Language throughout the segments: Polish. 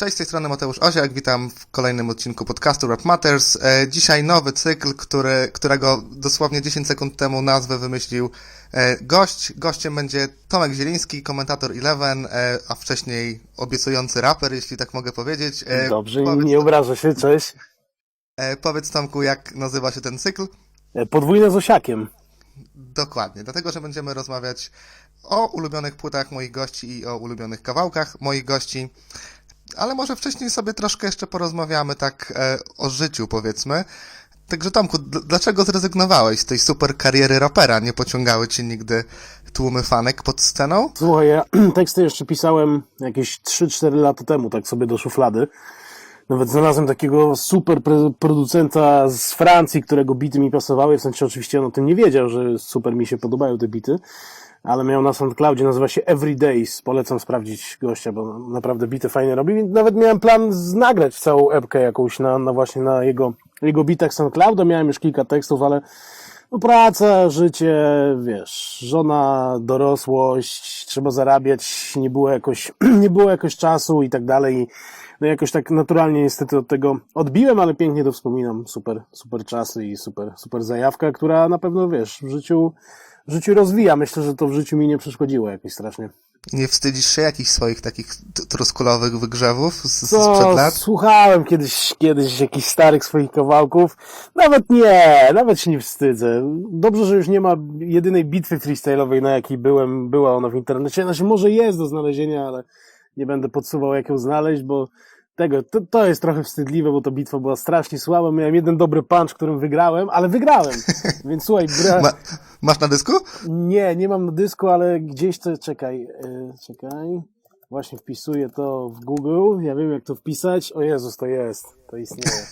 Cześć, z tej strony Mateusz Oziak, witam w kolejnym odcinku podcastu Rap Matters. E, dzisiaj nowy cykl, który, którego dosłownie 10 sekund temu nazwę wymyślił e, gość. Gościem będzie Tomek Zieliński, komentator Eleven, e, a wcześniej obiecujący raper, jeśli tak mogę powiedzieć. Dobrze, powiedz, nie obrażę się, cześć. powiedz Tomku, jak nazywa się ten cykl? Podwójne z osiakiem. Dokładnie, dlatego, że będziemy rozmawiać o ulubionych płytach moich gości i o ulubionych kawałkach moich gości. Ale może wcześniej sobie troszkę jeszcze porozmawiamy tak e, o życiu, powiedzmy. Także Tomku, dlaczego zrezygnowałeś z tej super kariery rapera? Nie pociągały cię nigdy tłumy fanek pod sceną? Słuchaj, ja teksty jeszcze pisałem jakieś 3-4 lata temu, tak sobie do szuflady. Nawet znalazłem takiego super producenta z Francji, którego bity mi pasowały, w sensie oczywiście on o tym nie wiedział, że super mi się podobają te bity, ale miał na SoundCloudzie, nazywa się Everydays, polecam sprawdzić gościa, bo naprawdę bity fajnie robi, nawet miałem plan nagrać całą epkę jakąś na, na właśnie na jego, jego bitach SoundClouda, miałem już kilka tekstów, ale no praca, życie, wiesz, żona, dorosłość, trzeba zarabiać, nie było jakoś, nie było jakoś czasu i tak dalej. No jakoś tak naturalnie niestety od tego odbiłem, ale pięknie to wspominam. Super, super czasy i super, super zajawka, która na pewno, wiesz, w życiu, życiu rozwija. Myślę, że to w życiu mi nie przeszkodziło jakoś strasznie. Nie wstydzisz się jakichś swoich takich t- truskulowych wygrzewów z, z Co, sprzed lat? słuchałem kiedyś, kiedyś jakichś starych swoich kawałków. Nawet nie, nawet się nie wstydzę. Dobrze, że już nie ma jedynej bitwy freestyle'owej, na jakiej byłem, była ona w internecie. Znaczy, może jest do znalezienia, ale nie będę podsuwał, jak ją znaleźć, bo tego, to, to jest trochę wstydliwe, bo ta bitwa była strasznie słaba. Miałem jeden dobry punch, którym wygrałem, ale wygrałem. Więc słuchaj, bra... Ma, masz na dysku? Nie, nie mam na dysku, ale gdzieś to, czekaj, yy, czekaj. Właśnie wpisuję to w Google. Ja wiem, jak to wpisać. O Jezus, to jest. To istnieje.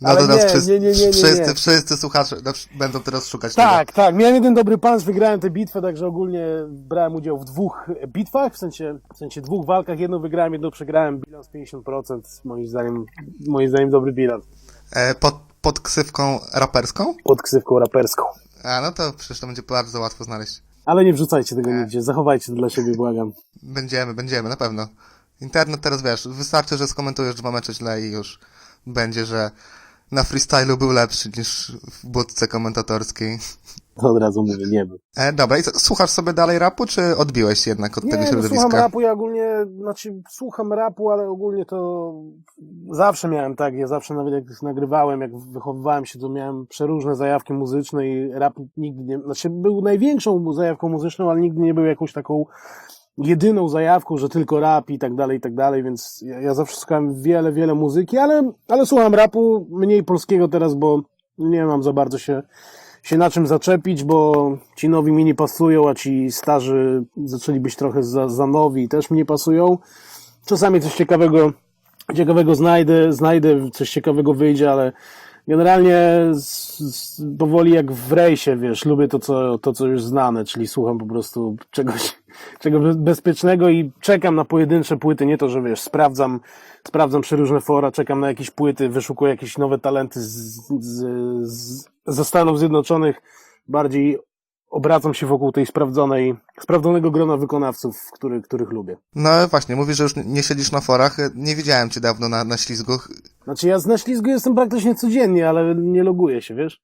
No Ale to nas nie, wszyscy, nie, nie, nie, nie, wszyscy, wszyscy słuchacze będą teraz szukać tego. Tak, tak. Miałem jeden dobry punch, wygrałem tę bitwę, także ogólnie brałem udział w dwóch bitwach, w sensie, w sensie dwóch walkach. Jedną wygrałem, jedną przegrałem. Bilans 50%. Moim zdaniem, moim zdaniem dobry bilans. E, pod, pod ksywką raperską? Pod ksywką raperską. A, no to przecież to będzie bardzo łatwo znaleźć. Ale nie wrzucajcie tego nigdzie. Zachowajcie to dla siebie, błagam. Będziemy, będziemy, na pewno. Internet teraz wiesz, wystarczy, że skomentujesz dwa mecze źle i już będzie, że na freestylu był lepszy niż w budce komentatorskiej. Od razu mówię, nie był. E, dobra, i co, słuchasz sobie dalej rapu, czy odbiłeś się jednak od tego Nie, no, środowiska? słucham rapu, ja ogólnie, znaczy słucham rapu, ale ogólnie to zawsze miałem tak, ja zawsze nawet jak nagrywałem, jak wychowywałem się, to miałem przeróżne zajawki muzyczne i rap nigdy nie, znaczy był największą zajawką muzyczną, ale nigdy nie był jakąś taką jedyną zajawką, że tylko rap i tak dalej, i tak dalej, więc ja, ja zawsze słuchałem wiele, wiele muzyki, ale, ale słucham rapu, mniej polskiego teraz, bo nie mam za bardzo się się na czym zaczepić, bo ci nowi mi nie pasują, a ci starzy zaczęli być trochę za, za nowi i też mi nie pasują. Czasami coś ciekawego, ciekawego znajdę, znajdę, coś ciekawego wyjdzie, ale generalnie z, z, powoli jak w rejsie, wiesz, lubię to co, to, co już znane, czyli słucham po prostu czegoś, czego be- bezpiecznego i czekam na pojedyncze płyty, nie to, że wiesz, sprawdzam, sprawdzam przeróżne fora, czekam na jakieś płyty, wyszukuję jakieś nowe talenty z, z, z, ze Stanów Zjednoczonych, bardziej obracam się wokół tej sprawdzonej, sprawdzonego grona wykonawców, który, których lubię. No właśnie, mówisz, że już nie siedzisz na forach. Nie widziałem cię dawno na, na ślizgu. Znaczy ja na ślizgu jestem praktycznie codziennie, ale nie loguję się, wiesz?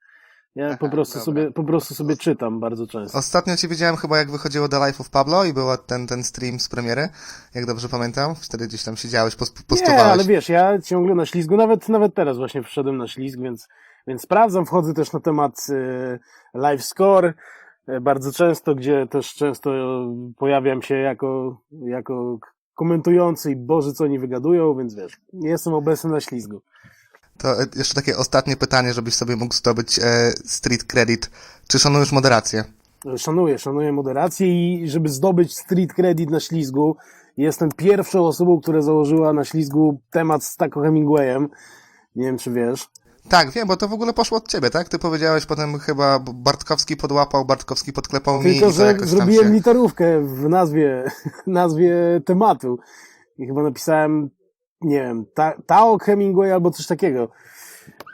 Ja Aha, po prostu dobra. sobie, po prostu sobie czytam bardzo często. Ostatnio cię widziałem chyba jak wychodziło The Life of Pablo i był ten, ten stream z premiery, jak dobrze pamiętam. Wtedy gdzieś tam siedziałeś, post- Nie, postowałeś. ale wiesz, ja ciągle na ślizgu, nawet, nawet teraz właśnie wszedłem na ślizg, więc, więc sprawdzam, wchodzę też na temat y, live score, bardzo często, gdzie też często pojawiam się jako, jako komentujący i Boże, co oni wygadują, więc wiesz, nie jestem obecny na ślizgu. To e, jeszcze takie ostatnie pytanie, żebyś sobie mógł zdobyć e, street credit. Czy szanujesz moderację? Szanuję, szanuję moderację i żeby zdobyć street credit na ślizgu, jestem pierwszą osobą, która założyła na ślizgu temat z Taco Hemingwayem. Nie wiem, czy wiesz. Tak, wiem, bo to w ogóle poszło od ciebie, tak? Ty powiedziałeś potem chyba Bartkowski podłapał, Bartkowski podklepał mi Tylko, i to że zrobiłem się... literówkę w nazwie, nazwie tematu. I chyba napisałem, nie wiem, ta, Tao Hemingway albo coś takiego.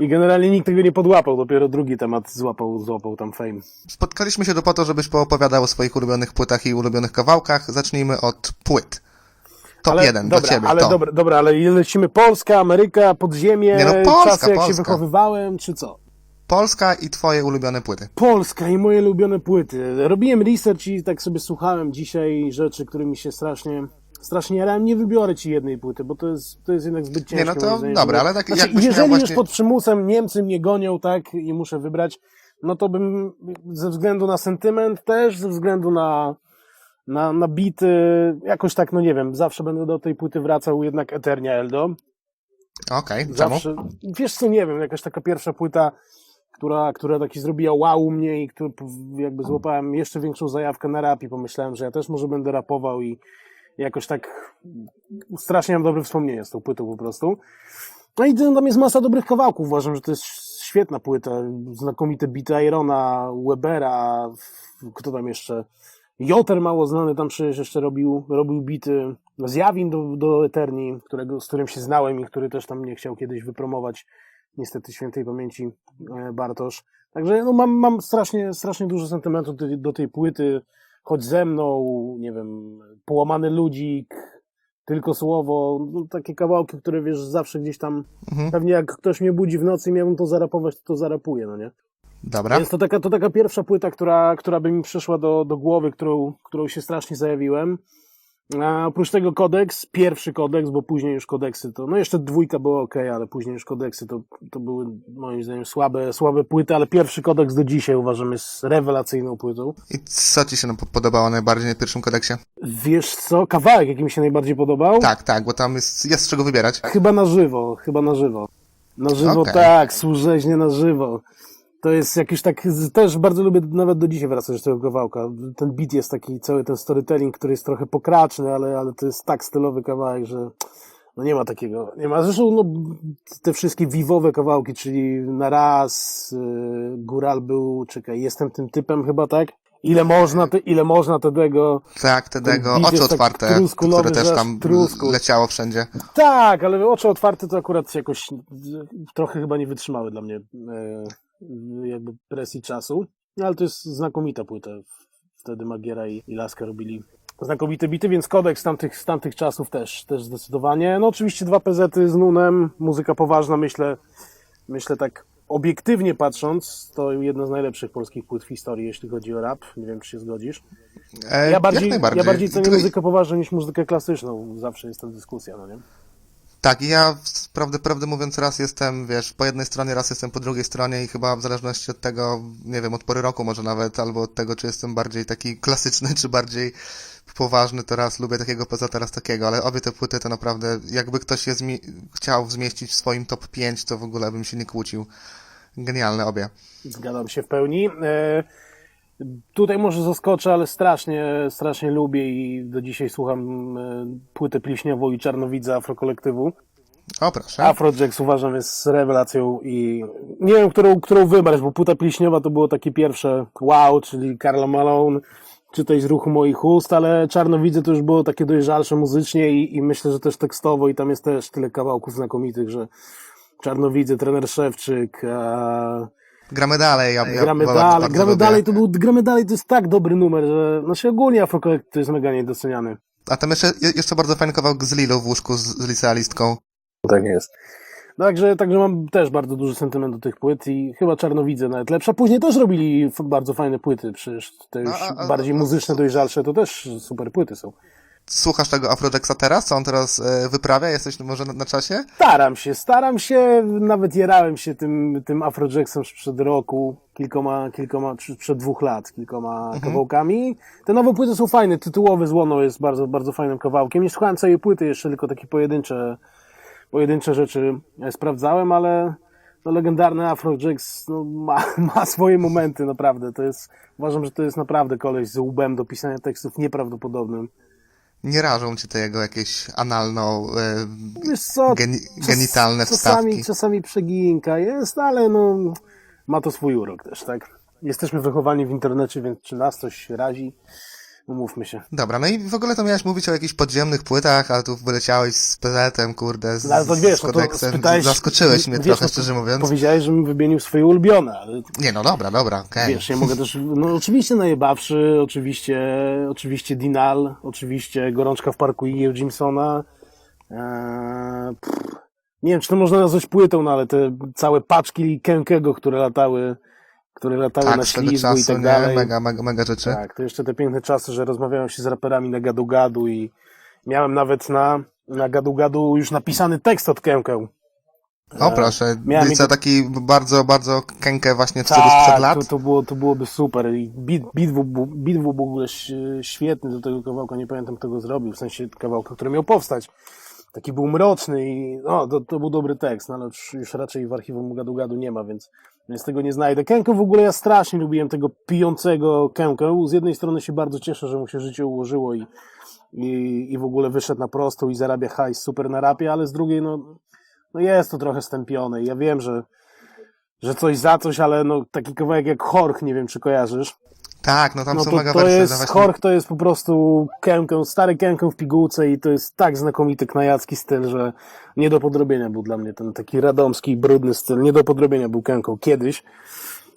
I generalnie nikt tego nie podłapał, dopiero drugi temat złapał, złapał tam fame. Spotkaliśmy się tu po to, żebyś poopowiadał o swoich ulubionych płytach i ulubionych kawałkach. Zacznijmy od płyt. Top ale, jeden dobra, dla ciebie. Ale to. dobra, dobra, ale lecimy Polska, Ameryka, podziemie, Nie no, Polska, czasy jak się Polska. wychowywałem, czy co? Polska i twoje ulubione płyty. Polska i moje ulubione płyty. Robiłem research i tak sobie słuchałem dzisiaj rzeczy, którymi się strasznie, strasznie jarałem. Nie wybiorę ci jednej płyty, bo to jest, to jest jednak zbyt ciężkie. no to dobra, żeby- ale tak znaczy, jakbyś Jeżeli właśnie- już pod przymusem Niemcy mnie gonią, tak, i muszę wybrać, no to bym ze względu na sentyment też, ze względu na, na, na bity, jakoś tak, no nie wiem, zawsze będę do tej płyty wracał jednak Eternia Eldo. Okej, czemu? Zawsze, wiesz co, nie wiem, jakaś taka pierwsza płyta, która, która taki zrobiła wow u mnie i który jakby złapałem jeszcze większą zajawkę na rap i pomyślałem, że ja też może będę rapował i jakoś tak strasznie mam dobre wspomnienia z tą płytą po prostu. No i tam jest masa dobrych kawałków, uważam, że to jest świetna płyta, znakomite bity Irona, Webera, kto tam jeszcze, Joter mało znany tam przecież jeszcze robił, robił bity, Zjawin do, do Eterni, którego, z którym się znałem i który też tam mnie chciał kiedyś wypromować, niestety świętej pamięci e, Bartosz. Także no, mam, mam strasznie, strasznie dużo sentymentu do, do tej płyty, choć ze mną, nie wiem, połamany ludzik, tylko słowo, no, takie kawałki, które wiesz, zawsze gdzieś tam, Mhm. pewnie jak ktoś mnie budzi w nocy i miałbym to zarapować, to to zarapuję, no nie? Dobra. Więc to taka, to taka pierwsza płyta, która, która by mi przyszła do, do głowy, którą, którą się strasznie zajawiłem. A oprócz tego kodeks, pierwszy kodeks, bo później już kodeksy to, no jeszcze dwójka była ok, ale później już kodeksy to, to były moim zdaniem słabe, słabe płyty, ale pierwszy kodeks do dzisiaj uważam jest rewelacyjną płytą. I co ci się podobało najbardziej na pierwszym kodeksie? Wiesz co, kawałek jaki mi się najbardziej podobał? Tak, tak, bo tam jest, jest z czego wybierać. Chyba na żywo, chyba na żywo. Na żywo, Okej. tak, służeźnie na żywo. To jest jakiś tak, też bardzo lubię nawet do dzisiaj wracać do tego kawałka. Ten beat jest taki, cały ten storytelling, który jest trochę pokraczny, ale, ale to jest tak stylowy kawałek, że no nie ma takiego, nie ma. Zresztą no, te wszystkie wiwowe kawałki, czyli na raz, yy, Góral był, czekaj, jestem tym typem chyba, tak? Ile można, te, ile można tego, Tak, tego oczy tak otwarte, truskulowy, które też tam trusku. leciało wszędzie. Tak, ale oczy otwarte to akurat jakoś trochę chyba nie wytrzymały dla mnie e, jakby presji czasu. No ale to jest znakomita płyta. Wtedy Magiera i, i Laska robili znakomite bity, więc kodeks z tamtych, z tamtych czasów też, też zdecydowanie. No oczywiście dwa PZ z Nunem, muzyka poważna, myślę, myślę tak obiektywnie patrząc, to jedna z najlepszych polskich płyt w historii, jeśli chodzi o rap. Nie wiem, czy się zgodzisz. E, Ja bardziej, ja bardziej cenię muzykę poważną niż muzykę klasyczną. Zawsze jest ta dyskusja, no nie? Tak, ja prawdę, prawdę mówiąc raz jestem, wiesz, po jednej stronie, raz jestem po drugiej stronie i chyba w zależności od tego, nie wiem, od pory roku może nawet, albo od tego, czy jestem bardziej taki klasyczny, czy bardziej poważny, to raz lubię takiego poza teraz takiego, ale obie te płyty to naprawdę, jakby ktoś je zmi- chciał zmieścić w swoim top 5, to w ogóle bym się nie kłócił. Genialne obie. Zgadzam się w pełni. E, tutaj może zaskoczę, ale strasznie, strasznie lubię i do dzisiaj słucham e, płytę Pliśniową i Czarnowidza Afrokolektywu. O, proszę. Afrojax uważam jest rewelacją i nie wiem, którą, którą wybrać, bo płyta Pliśniowa to było takie pierwsze wow, czyli Karla Malone, czytaj z ruchu moich ust, ale Czarnowidze to już było takie dojrzalsze muzycznie i, i myślę, że też tekstowo i tam jest też tyle kawałków znakomitych, że Czarnowidze, trener Szewczyk, a Gramy dalej. Ja, ja gramy dalej, bardzo gramy lubię. dalej, to był, gramy dalej to jest tak dobry numer, że znaczy ogólnie Afrokolekt to jest mega niedoceniany. A tam jeszcze, je- jeszcze bardzo fajny kawałek z Lilo w łóżku z, z licealistką. Tak jest. Także, także mam też bardzo duży sentyment do tych płyt i chyba Czarnowidze nawet lepsza. Później też robili bardzo fajne płyty, przecież te już A, a, a- bardziej a- muzyczne, dojrzalsze, to też super płyty są. Słuchasz tego Afrodexa teraz? Co on teraz e, wyprawia? Jesteś może na, na czasie? Staram się, staram się, nawet jarałem się tym, tym Afrojacksem sprzed roku, kilkoma, kilkoma, sprzed dwóch lat, kilkoma kawałkami. Te nowe płyty są fajne, tytułowy Złono jest bardzo, bardzo fajnym kawałkiem. Nie słuchałem całej płyty, jeszcze tylko takie pojedyncze, pojedyncze rzeczy e, sprawdzałem, ale no, legendarny Afrojacks no, ma, ma swoje momenty, naprawdę. To jest, uważam, że to jest naprawdę koleś z łbem do pisania tekstów nieprawdopodobnym. Nie rażą cię te jego jakieś analno, e, co, geni, czas- genitalne czasami, wstawki? czasami przeginka jest, ale no, ma to swój urok też, tak? Jesteśmy wychowani w internecie, więc czy nas coś razi? Umówmy się. Dobra, no i w ogóle to miałeś mówić o jakichś podziemnych płytach, a tu wyleciałeś z PZ-em, kurde, z, No, ale to wiesz, z no kodeksem. spytałeś- Zaskoczyłeś mnie wiesz, trochę, no szczerze mówiąc. Powiedziałeś, żebym wymienił swoje ulubione, ale Nie, no dobra, dobra, okej. wiesz, ja mogę też, no oczywiście najebawszy, oczywiście, oczywiście Dinal, oczywiście Gorączka w parku Igieł Jimsona. Eee, pff, nie wiem, czy to można nazwać płytą, no ale te całe paczki Kenkego, które latały, które latały na Tak, wtedy ślizgu i tak nie? dalej. Mega, mega, mega rzeczy. Tak, to jeszcze te piękne czasy, że rozmawiałem się z raperami na gadu-gadu i miałem nawet na, na gadu-gadu już napisany tekst od Kękę. O proszę, miałem jego- taki bardzo, bardzo kękę właśnie w stylu sprzed lat? Tak, to, to, było, to byłoby super. I beat, beat, był, był- w ogóle świetny do tego kawałka, nie pamiętam kto go zrobił, w sensie kawałka, który miał powstać. Taki był mroczny i no, to, to był dobry tekst, no, ale już, już raczej w archiwum Gadu Gadu nie ma, więc, więc tego nie znajdę. Kękę w ogóle ja strasznie lubiłem tego pijącego Kękę. Z jednej strony się bardzo cieszę, że mu się życie ułożyło i, i, i w ogóle wyszedł na prostą i zarabia hajs super na rapie, ale z drugiej no, no jest to trochę stępione. Ja wiem, że że coś za coś, ale no taki kawałek jak Horch, nie wiem czy kojarzysz. Tak, no tam No są to, mega to wersje. no jest, właśnie- Horch to jest po prostu kękę, stary kękę w pigułce i to jest tak znakomity knajacki styl, że nie do podrobienia był dla mnie ten taki radomski, brudny styl, nie do podrobienia był kęką kiedyś.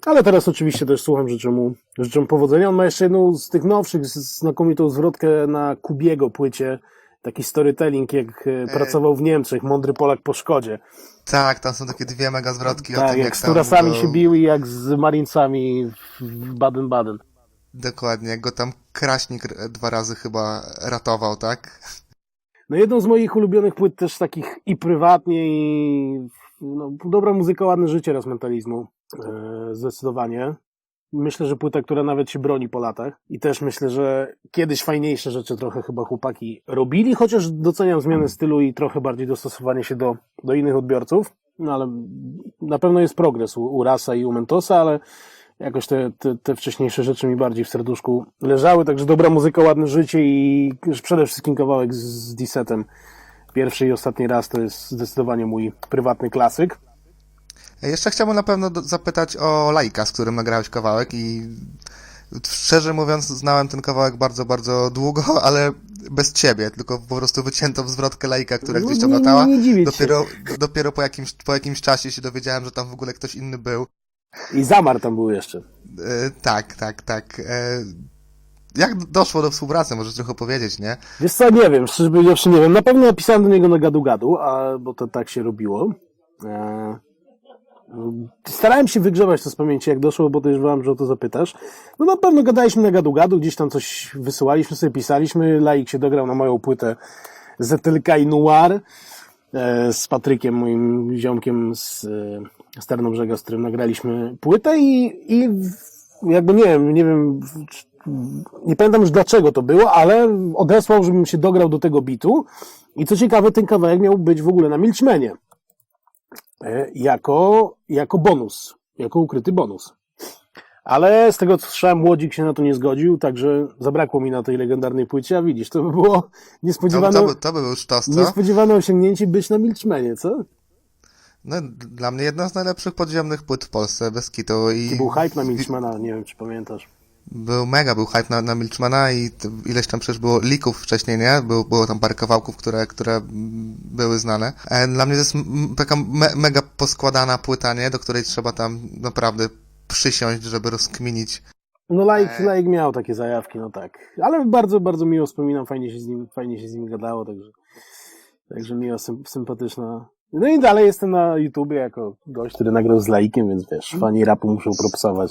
Ale teraz oczywiście też słucham, życzę mu, życzę mu powodzenia. On ma jeszcze jedną z tych nowszych, znakomitą zwrotkę na Kubiego płycie, taki storytelling, jak e, pracował w Niemczech, Mądry Polak po szkodzie. Tak, tam są takie dwie mega zwrotki o Tak, tym, jak jak z Turasami go- się bił i jak z Marincami w Baden-Baden. Dokładnie, jak go tam Kraśnik dwa razy chyba ratował, tak? No jedną z moich ulubionych płyt też takich i prywatnie i no, dobra muzyka, ładne życie raz mentalizmu. E, zdecydowanie. Myślę, że płyta, która nawet się broni po latach. I też myślę, że kiedyś fajniejsze rzeczy trochę chyba chłopaki robili, chociaż doceniam zmianę stylu i trochę bardziej dostosowanie się do, do innych odbiorców. No ale na pewno jest progres u, u Rasa i u Mentosa, ale jakoś te, te, te wcześniejsze rzeczy mi bardziej w serduszku leżały, także dobra muzyka, ładne życie i przede wszystkim kawałek z, z Disetem. Pierwszy i ostatni raz to jest zdecydowanie mój prywatny klasyk. Jeszcze chciałbym na pewno do, zapytać o Lajka, z którym nagrałeś kawałek i szczerze mówiąc znałem ten kawałek bardzo, bardzo długo, ale bez ciebie, tylko po prostu wyciętą zwrotkę Lajka, która No, gdzieś tam nie- latała. nie dziwię ci Dopiero, dopiero po, jakimś, po jakimś czasie się dowiedziałem, że tam w ogóle ktoś inny był. I Zamar tam był jeszcze. E, tak, tak, tak. E, jak doszło do współpracy, możesz trochę powiedzieć, nie? Wiesz co, nie wiem, szczerze powiedziawszy nie wiem. Na pewno napisałem do niego na gadu-gadu, a, bo to tak się robiło. E, starałem się wygrzewać to z pamięci, jak doszło, bo podejrzewałem, że o to zapytasz. No na pewno gadaliśmy na gadu-gadu, gdzieś tam coś wysyłaliśmy sobie, pisaliśmy. Laik się dograł na moją płytę Zetylka i Noir e, z Patrykiem, moim ziomkiem z e, z którym nagraliśmy płytę i, i jakby nie wiem, nie wiem, nie pamiętam już dlaczego to było, ale odesłał, żebym się dograł do tego bitu i co ciekawe, ten kawałek miał być w ogóle na Milczmenie e, jako, jako bonus, jako ukryty bonus. Ale z tego co słyszałem, Młodzik się na to nie zgodził, także zabrakło mi na tej legendarnej płycie, a widzisz, to by było To, niespodziewane, to, by- to by był sztos, co? niespodziewane osiągnięcie być na Milczmenie, co? No, dla mnie jedna z najlepszych podziemnych płyt w Polsce, bez kitu. I To był hype na Milczmana, nie wiem czy pamiętasz. Był mega, był hype na, na Milczmana i ileś tam przecież było lików wcześniej, nie? Było, było tam parę kawałków, które, które były znane. E, Dla mnie to jest taka me, mega poskładana płyta, nie? Do której trzeba tam naprawdę przysiąść, żeby rozkminić. No laik, Eee. laik miał takie zajawki, no tak. Ale bardzo, bardzo miło wspominam, fajnie się z nim, fajnie się z nim gadało, także, także miło, sym, sympatyczna. No i dalej jestem na YouTubie jako gość, który nagrał z laikiem, więc wiesz, fani rapu muszą propsować.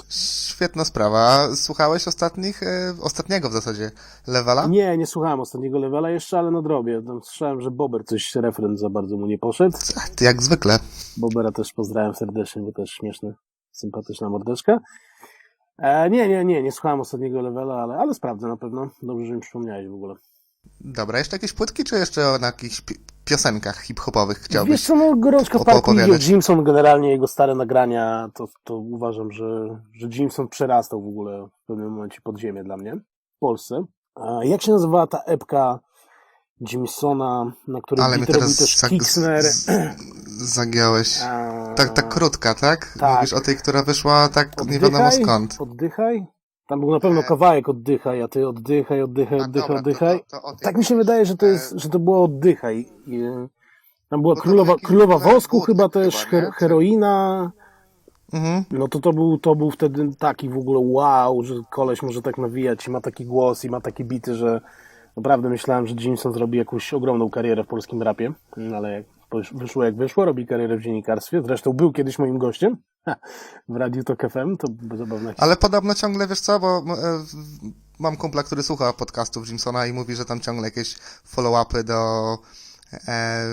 Świetna sprawa. Słuchałeś ostatnich, e, ostatniego w zasadzie levela? Nie, nie słuchałem ostatniego levela jeszcze, ale nadrobię. Tam słyszałem, że Bober coś, referent za bardzo mu nie poszedł. Ty jak zwykle. Bobera też pozdrawiam serdecznie, bo też śmieszny, sympatyczna mordeczka. E, nie, nie, nie, nie słuchałem ostatniego levela, ale, ale sprawdzę na pewno. Dobrze, że mi przypomniałeś w ogóle. Dobra, jeszcze jakieś płytki, czy jeszcze na jakichś piosenkach hip-hopowych Wiesz chciałbyś? co, no gorączka parku? Jimson, generalnie jego stare nagrania, to, to uważam, że, że Jimson przerastał w ogóle w pewnym momencie podziemie dla mnie w Polsce. A jak się nazywała ta epka Jimsona, na której Ale beat robił też Kixner? zagiąłeś. A, Tak, ta krótka, tak? Tak. Mówisz o tej, która wyszła tak nie wiadomo skąd. Oddychaj? Tam był na pewno E. kawałek oddychaj, a ty oddychaj, oddychaj, A, oddychaj, dobra, oddychaj. To, to, to o tym Tak mi się wydaje, że to jest, E. że to było oddychaj. I, e, Tam była No to królowa, królowa wosku chyba też, nie? her, heroina. Mhm. No to to był, to był wtedy taki w ogóle wow, że koleś może tak nawijać i ma taki głos i ma takie bity, że naprawdę myślałem, że Jimson zrobi jakąś ogromną karierę w polskim rapie, No ale wyszło jak wyszło, robi karierę w dziennikarstwie. Zresztą był kiedyś moim gościem ha, w Radiu Tok FM, to zabawne. Ale podobno ciągle, wiesz co, bo e, mam kumpla, który słucha podcastów Jimsona i mówi, że tam ciągle jakieś follow-upy do, e,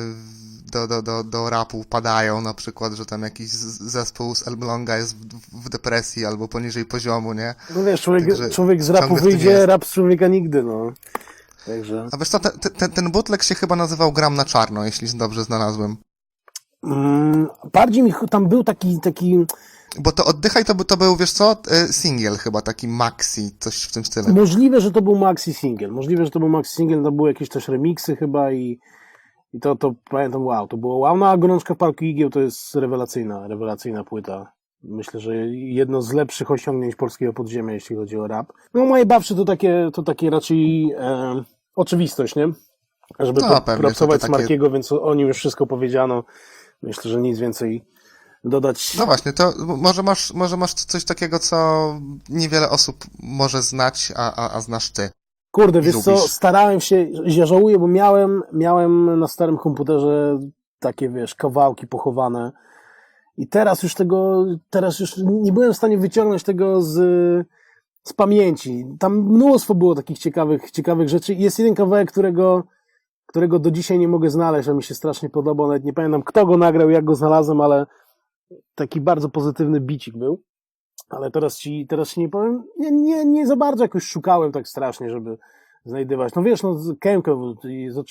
do, do, do, do rapu padają, na przykład, że tam jakiś zespół z Elbląga jest w, w depresji albo poniżej poziomu, nie? No wiesz, człowiek, Także człowiek z rapu wyjdzie, rap z człowieka nigdy, no. Także... A wiesz co, ten, bootleg się chyba nazywał Gram na czarno, jeśli dobrze znalazłem. Mm, bardziej mi tam był taki, taki Bo to Oddychaj to, to był, wiesz co, e, singiel chyba, taki maxi, coś w tym stylu. Możliwe, że to był maxi single. Możliwe, że to był maxi single, to były jakieś też remixy chyba i, i to, to pamiętam, wow, to było wow. No a Gorączka w Parku Igieł to jest rewelacyjna, rewelacyjna płyta. Myślę, że jedno z lepszych osiągnięć polskiego podziemia, jeśli chodzi o rap. No moje bawsze to takie, to takie raczej e, oczywistość, nie? Żeby No, propsować takie- Smarkiego, więc o nim już wszystko powiedziano. Myślę, że nic więcej dodać. No właśnie, to może masz, może masz coś takiego, co niewiele osób może znać, a, a, a znasz ty. Kurde, wiesz co, lubisz. starałem się, ja żałuję, bo miałem, miałem na starym komputerze takie, wiesz, kawałki pochowane i teraz już tego, teraz już nie byłem w stanie wyciągnąć tego z, z pamięci. Tam mnóstwo było takich ciekawych, ciekawych rzeczy. Jest jeden kawałek, którego, którego do dzisiaj nie mogę znaleźć, a mi się strasznie podobał. Nawet nie pamiętam, kto go nagrał, jak go znalazłem, ale taki bardzo pozytywny bicik był. Ale teraz ci, teraz ci nie powiem, nie, nie, nie za bardzo jakoś szukałem tak strasznie, żeby znajdywać. No wiesz, no Kemko,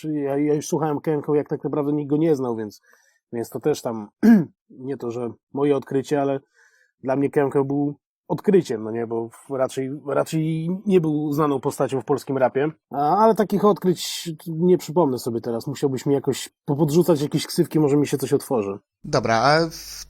ja, ja już słuchałem Kemko, jak tak naprawdę nikt go nie znał, więc, więc to też tam, nie to, że moje odkrycie, ale dla mnie Kemko był odkryciem, no nie, bo raczej, raczej nie był znaną postacią w polskim rapie, A, ale takich odkryć nie przypomnę sobie teraz. Musiałbyś mi jakoś podrzucać jakieś ksywki, może mi się coś otworzy. Dobra, a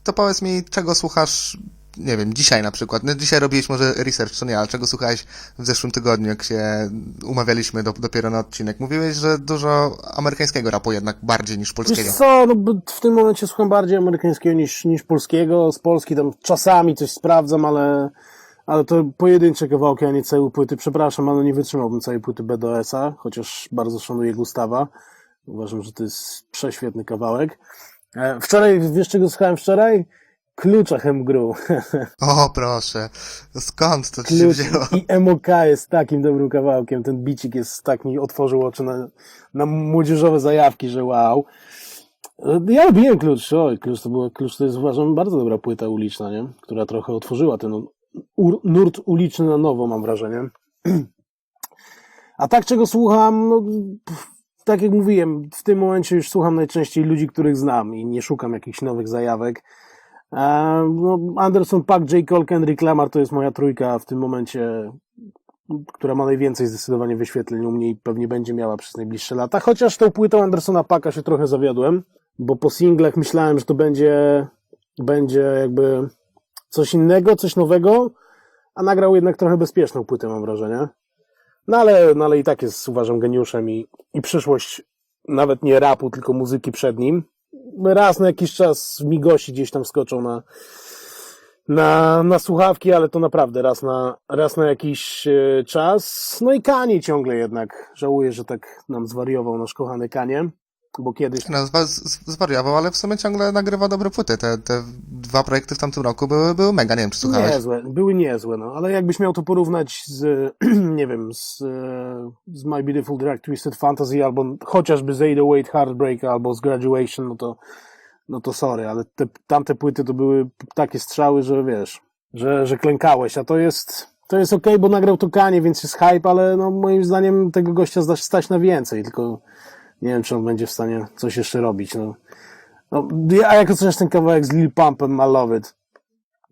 to powiedz mi, czego słuchasz, nie wiem, dzisiaj na przykład. No dzisiaj robiłeś może research, to nie, ale czego słuchałeś w zeszłym tygodniu, jak się umawialiśmy do, dopiero na odcinek. Mówiłeś, że dużo amerykańskiego rapu jednak bardziej niż polskiego. Wiesz co, no w tym momencie słucham bardziej amerykańskiego niż, niż polskiego. Z Polski tam czasami coś sprawdzam, ale, ale to pojedyncze kawałki, a nie całe płyty. Przepraszam, ale nie wytrzymałbym całej płyty BDS-a, chociaż bardzo szanuję Gustawa. Uważam, że to jest prześwietny kawałek. E, Wczoraj, wiesz czego słuchałem wczoraj? Klucza Hemgru. O, proszę. Skąd to ci się Klucz wzięło? i MOK jest takim dobrym kawałkiem. Ten bicik jest tak mi otworzył oczy na, na młodzieżowe zajawki, że wow. Ja lubiłem klucz, oj, klucz to była, klucz to jest uważam bardzo dobra płyta uliczna, nie? Która trochę otworzyła ten ur, nurt uliczny na nowo, mam wrażenie. A tak czego słucham, no, tak jak mówiłem, w tym momencie już słucham najczęściej ludzi, których znam i nie szukam jakichś nowych zajawek. E, no, Anderson Paak, J. Cole, Kendrick Lamar to jest moja trójka w tym momencie, która ma najwięcej zdecydowanie wyświetleń u mnie i pewnie będzie miała przez najbliższe lata. Chociaż tą płytą Andersona Paka się trochę zawiodłem, bo po singlach myślałem, że to będzie, będzie jakby coś innego, coś nowego, a nagrał jednak trochę bezpieczną płytę, mam wrażenie. No ale, no ale i tak jest, uważam, geniuszem i, i przyszłość nawet nie rapu, tylko muzyki przed nim. Raz na jakiś czas migosi gdzieś tam skoczą na, na, na słuchawki, ale to naprawdę raz na, raz na jakiś e, czas. No i Kanie ciągle jednak. Żałuję, że tak nam zwariował nasz kochany Kanie, bo kiedyś No, zwa- z- zwariował, ale w sumie ciągle nagrywa dobre płyty. Te, te dwa projekty w tamtym roku były, były mega, nie wiem, czy słuchałeś. Niezłe, były niezłe, no, ale jakbyś miał to porównać z, nie wiem, z, z My Beautiful Dark Twisted Fantasy, albo chociażby z 808 Heartbreak, albo z Graduation, no to, no to sorry, ale te, tamte płyty to były takie strzały, że wiesz, że, że klękałeś, a to jest, to jest okej, bo nagrał to Kanie, więc jest hype, ale no moim zdaniem tego gościa zda- stać na więcej, tylko nie wiem, czy on będzie w stanie coś jeszcze robić, no. no a jak oceniasz ten kawałek z Lil Pumpem, I Love It?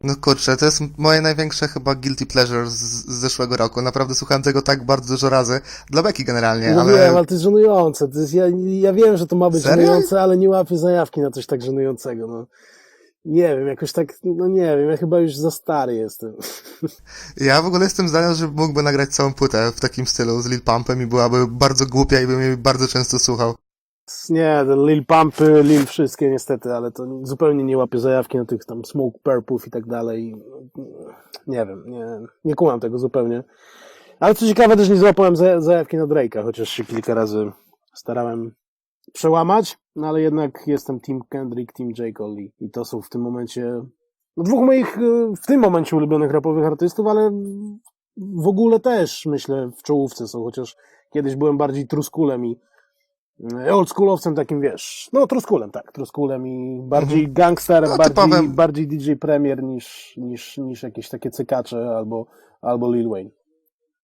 No kurczę, to jest moje największe chyba guilty pleasure z, z zeszłego roku. Naprawdę słuchałem tego tak bardzo dużo razy. Dla Beki generalnie, No ale... wiem, ale to jest żenujące. To jest, ja, ja wiem, że to ma być Serio? żenujące, ale nie łapię zajawki na coś tak żenującego. No. Nie wiem, jakoś tak, no nie wiem, ja chyba już za stary jestem. Ja w ogóle jestem zdania, że mógłby nagrać całą płytę w takim stylu z Lil Pumpem i byłaby bardzo głupia i bym jej bardzo często słuchał. Nie, ten Lil Pumpy, Lil wszystkie niestety, ale to zupełnie nie łapie zajawki na tych tam Smoke Purpów i tak dalej. Nie wiem, nie, nie kumam tego zupełnie. Ale co ciekawe, też nie złapałem za- zajawki na Drake'a, chociaż się kilka razy starałem przełamać, no ale jednak jestem Team Kendrick, Team J. Cole i to są w tym momencie no, dwóch moich y, w tym momencie ulubionych rapowych artystów, ale w ogóle też myślę w czołówce są, chociaż kiedyś byłem bardziej truskulem i y, oldschoolowcem takim, wiesz, no truskulem, tak, truskulem i bardziej gangsterem, No, bardziej, typowym. bardziej DJ Premier niż, niż, niż jakieś takie cykacze albo, albo Lil Wayne.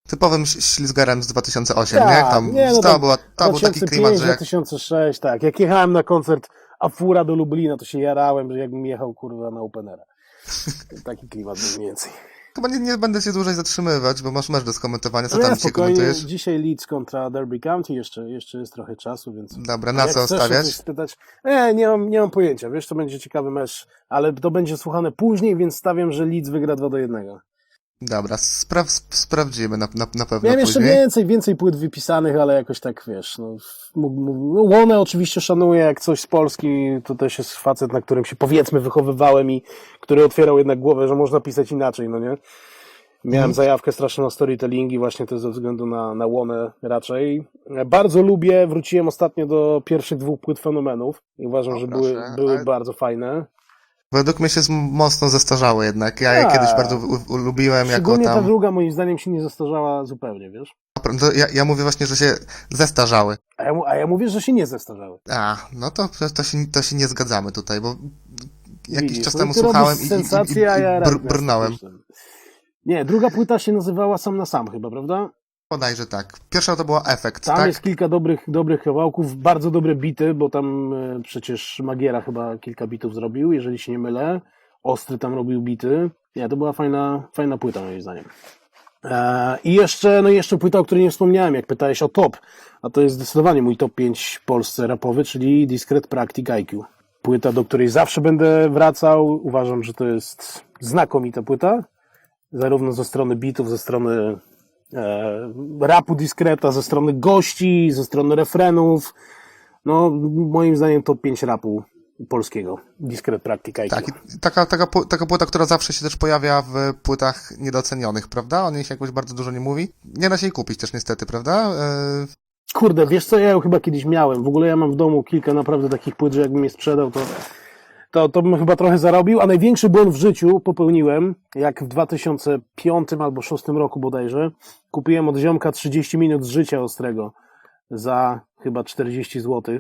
Typowym ś- ślizgarem z 2008, Tak, nie? Tam, nie, no to, to była, to był taki 2005, klimat, że jak 2006, tak. Jak jechałem na koncert Afura do Lublina, to się jarałem, że jakbym jechał, kurwa, na Openera. Taki klimat był mniej więcej. Chyba nie, nie będę się dłużej zatrzymywać, bo masz mecz do skomentowania. Co No tam dzisiaj komentujesz? dzisiaj Leeds kontra Derby County, jeszcze, jeszcze jest trochę czasu, więc... Dobra, na co chcesz o coś stawiać? spytać? Nie, nie mam, nie mam pojęcia, wiesz, to będzie ciekawy mecz, ale to będzie słuchane później, więc stawiam, że Leeds wygra 2 do 1. Dobra, spraw, sp- sprawdzimy na, na, na pewno Miałem jeszcze później. więcej, więcej płyt wypisanych, ale jakoś tak, wiesz, no, no Łonę oczywiście szanuję, jak coś z Polski, to też jest facet, na którym się powiedzmy wychowywałem i który otwierał jednak głowę, że można pisać inaczej, no nie? Miałem Mhm. zajawkę straszną na storytellingi właśnie też ze względu na, na Łonę raczej. Bardzo lubię, wróciłem ostatnio do pierwszych dwóch płyt Fenomenów i uważam, O, że proszę, były, były ale- bardzo fajne. Według mnie się mocno zestarzały jednak. Ja je Tak. kiedyś bardzo u- lubiłem jako Szczególnie ta tam... druga moim zdaniem się nie zestarzała zupełnie, wiesz? To ja, ja mówię właśnie, że się zestarzały. A ja, mu- a ja mówię, że się nie zestarzały. A, no to, to, się, to się nie zgadzamy tutaj, bo jakiś Widzisz, czas no temu ty słuchałem i, i, i, sensację, a ja i br, brnąłem. Nie, druga płyta się nazywała Sam na Sam chyba, prawda? Podajże tak. Pierwsza to była Efekt, Tam tak? jest kilka dobrych, dobrych kawałków, bardzo dobre bity, bo tam e, przecież Magiera chyba kilka bitów zrobił, jeżeli się nie mylę. Ostry tam robił bity. Nie, to była fajna, fajna płyta moim zdaniem. E, I jeszcze, no i jeszcze płyta, o której nie wspomniałem, jak pytałeś o top, a to jest zdecydowanie mój top 5 w Polsce rapowy, czyli Discret Practic IQ. Płyta, do której zawsze będę wracał. Uważam, że to jest znakomita płyta. Zarówno ze strony bitów, ze strony rapu Discreta, ze strony gości, ze strony refrenów. No, moim zdaniem top 5 rapu polskiego. Discret Practic IQ. Tak, taka, taka, taka płyta, która zawsze się też pojawia w płytach niedocenionych, prawda? O niej się jakoś bardzo dużo nie mówi. Nie da się jej kupić też niestety, prawda? E, Kurde, wiesz co, ja ją chyba kiedyś miałem. W ogóle ja mam w domu kilka naprawdę takich płyt, że jakbym je sprzedał, to, to, to bym chyba trochę zarobił. A największy błąd w życiu popełniłem, jak w 2005 albo 2006 roku bodajże, kupiłem od ziomka 30 minut z życia ostrego za chyba 40 zł.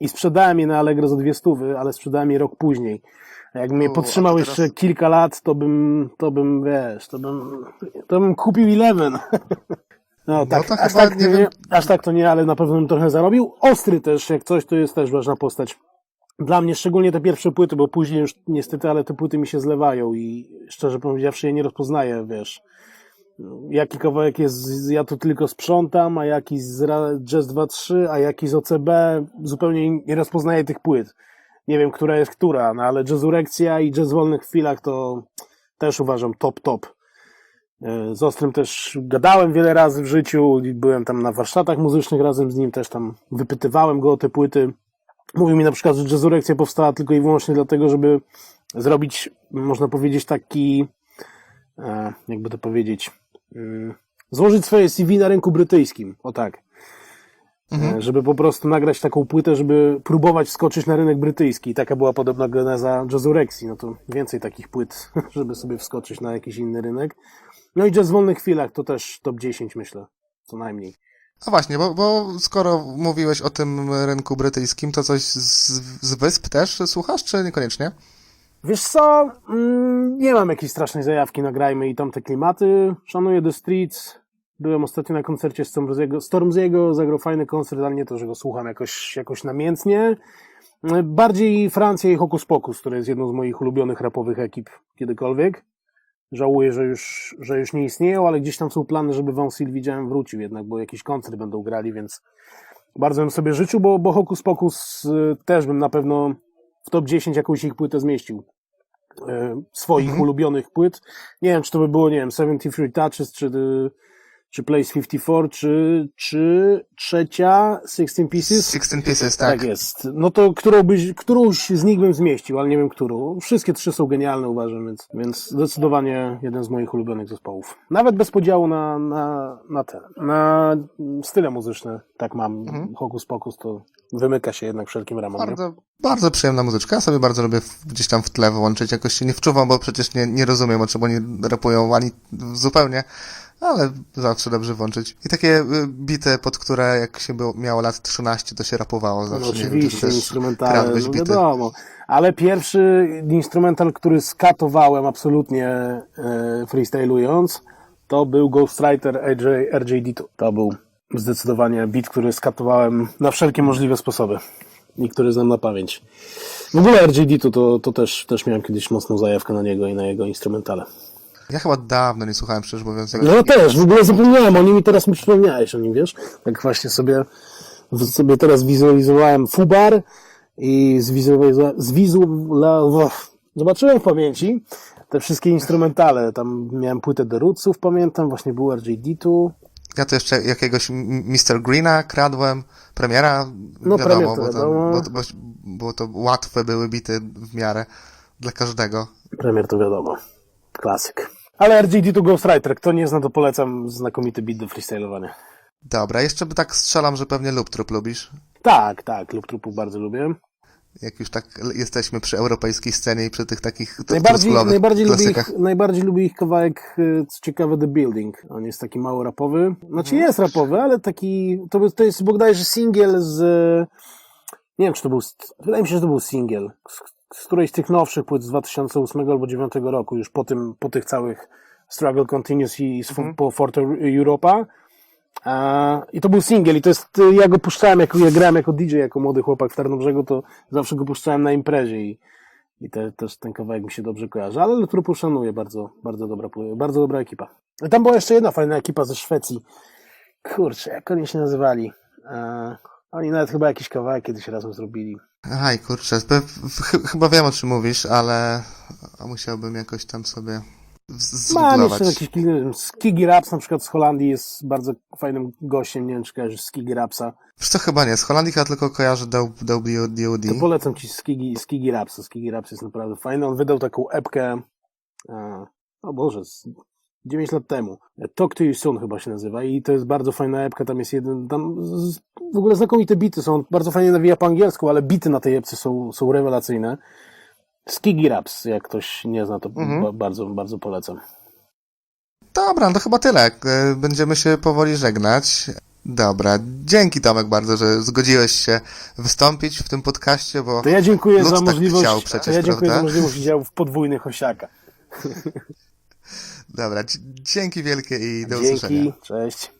I sprzedałem je na Allegro za dwie stówy, ale sprzedałem je rok później. A U, a podtrzymał to jeszcze teraz- kilka lat, to bym, to bym, wiesz, to bym, to bym kupił Eleven. No tak, to aż, tak nie nie wiem- aż tak to nie, ale na pewno bym trochę zarobił. Ostry też, jak coś, to jest też ważna postać. Dla mnie szczególnie te pierwsze płyty, bo później już niestety, ale te płyty mi się zlewają i szczerze powiedziawszy, ja nie rozpoznaję, wiesz, jaki kawałek jest, ja tu tylko sprzątam, a jaki z Jazz 2.3, a jaki z OCB, zupełnie nie rozpoznaję tych płyt. Nie wiem, która jest która, no ale Jazzurekcja i Jazz w wolnych chwilach to też uważam top, top. E, Z Ostrym też gadałem wiele razy w życiu, byłem tam na warsztatach muzycznych razem z nim, też tam wypytywałem go o te płyty. Mówił mi na przykład, że Jazzurekcja powstała tylko i wyłącznie dlatego, żeby zrobić, można powiedzieć, taki, e, jakby to powiedzieć, mm, złożyć swoje CV na rynku brytyjskim, o tak. Mhm. E, Żeby po prostu nagrać taką płytę, żeby próbować wskoczyć na rynek brytyjski. Taka była podobna geneza Jazzureksji. No to więcej takich płyt, żeby sobie wskoczyć na jakiś inny rynek. No i Jazz w wolnych chwilach to też top 10 myślę, co najmniej. No właśnie, bo, bo skoro mówiłeś o tym rynku brytyjskim, to coś z, z wysp też słuchasz, czy niekoniecznie? Wiesz co, mm, nie mam jakiejś strasznej zajawki, nagrajmy i tamte klimaty. Szanuję The Streets. Byłem ostatnio na koncercie Stormziego, Stormziego, zagrał fajny koncert, ale nie to, że go słucham jakoś, jakoś namiętnie. Bardziej Francja i Hokus Pokus, które jest jedną z moich ulubionych rapowych ekip kiedykolwiek. Żałuję, że już, że już nie istnieją, ale gdzieś tam są plany, żeby Wąsil widziałem wrócił jednak, bo jakiś koncert będą grali, więc bardzo bym sobie życzył, bo, bo Hokus Pokus y, też bym na pewno w top 10 jakąś ich płytę zmieścił. E, swoich Mhm. ulubionych płyt. Nie wiem, czy to by było, nie wiem, 73 Touches, czy, y, czy Place 54, czy, czy trzecia 16 Pieces. 16 Pieces, tak. Tak jest. No to którą byś, którąś z nich bym zmieścił, ale nie wiem którą. Wszystkie trzy są genialne, uważam, więc, więc zdecydowanie jeden z moich ulubionych zespołów. Nawet bez podziału na, na, na te, na style muzyczne. Tak mam. Mhm. Hokus pokus to wymyka się jednak wszelkim ramom. Bardzo, bardzo przyjemna muzyczka. Ja sobie bardzo lubię gdzieś tam w tle wyłączyć. Jakoś się nie wczuwam, bo przecież nie, nie rozumiem, o czym oni rapują ani zupełnie, ale zawsze dobrze włączyć. I takie y, bity, pod które jak się było, miało lat 13, to się rapowało No, zawsze. czy oczywiście, kradłeś no wiadomo. Ale pierwszy instrumental, który skatowałem absolutnie e, freestylując, to był Ghostwriter RJ, RJD2. To był zdecydowanie beat, który skatowałem na wszelkie możliwe sposoby i który znam na pamięć. W ogóle RJD2 to, to też, też miałem kiedyś mocną zajawkę na niego i na jego instrumentale. Ja chyba dawno nie słuchałem, szczerze mówiąc. No ja też, w ogóle zapomniałem o nim i teraz mi przypomniałeś o nim, wiesz? Tak właśnie sobie, sobie teraz wizualizowałem Fubar i zwizualiza- zobaczyłem w pamięci te wszystkie instrumentale. Tam miałem płytę The Rootsów, pamiętam, właśnie był RJD2. Ja to jeszcze jakiegoś Mr. Greena kradłem, premiera, No, wiadomo, bo, to, wiadomo. bo, to, bo to łatwe były bity w miarę dla każdego. Premier to wiadomo, klasyk. Ale RJD2 Ghostwriter, kto nie zna, to polecam znakomity beat do freestylowania. Dobra, jeszcze by tak strzelam, że pewnie lub trup lubisz. Tak, tak, lub trupów bardzo lubię. Jak już tak jesteśmy przy europejskiej scenie i przy tych takich Najbardziej, najbardziej, lubię ich, najbardziej lubię ich kawałek, y, co ciekawe, The Building. On jest taki mało rapowy. Znaczy Mhm. jest rapowy, ale taki, to, to jest bodajże singiel z, nie wiem czy to był, wydaje mi się, że to był singiel, z, którejś z tych nowszych płyt z 2008 albo 2009 roku, już po tym, po tych całych Struggle Continues i z, Mhm. po Forte Europa. A, I to był singiel i to jest, y, ja go puszczałem, jako, ja grałem jako DJ, jako młody chłopak w Tarnobrzegu, to zawsze go puszczałem na imprezie i, i te, też ten kawałek mi się dobrze kojarzy, ale Lutrupu szanuję, bardzo, bardzo dobra, bardzo dobra ekipa. I tam była jeszcze jedna fajna ekipa ze Szwecji. Kurczę, jak oni się nazywali? E, oni nawet chyba jakiś kawałek kiedyś razem zrobili. Aj, kurczę, chyba wiem o czym mówisz, ale musiałbym jakoś tam sobie Mam jeszcze jakiś Skigi Raps na przykład z Holandii jest bardzo fajnym gościem, nie wiem czy kojarzysz Skigi Rapsa. Wiesz co, chyba nie, z Holandii chyba tylko kojarzę WDOD. To polecam ci Skigi, Skigi Rapsa. Skigi Raps jest naprawdę fajny. On wydał taką epkę, e, o Boże, 9 lat temu. Talk to You Soon chyba się nazywa i to jest bardzo fajna epka. Tam jest jeden, tam z, w ogóle znakomite bity są. Bardzo fajnie nawija po angielsku, ale bity na tej epce są, są rewelacyjne. Skigi Raps, jak ktoś nie zna, to Mhm. ba, bardzo, bardzo polecam. Dobra, no to chyba tyle. E, Będziemy się powoli żegnać. Dobra, dzięki Tomek bardzo, że zgodziłeś się wystąpić w tym podcaście, bo To ja dziękuję za tak możliwość, chciał przecież, ja dziękuję prawda? za możliwość udziału w podwójnych osiaka. dobra, dzięki wielkie i do usłyszenia. Dzięki, cześć.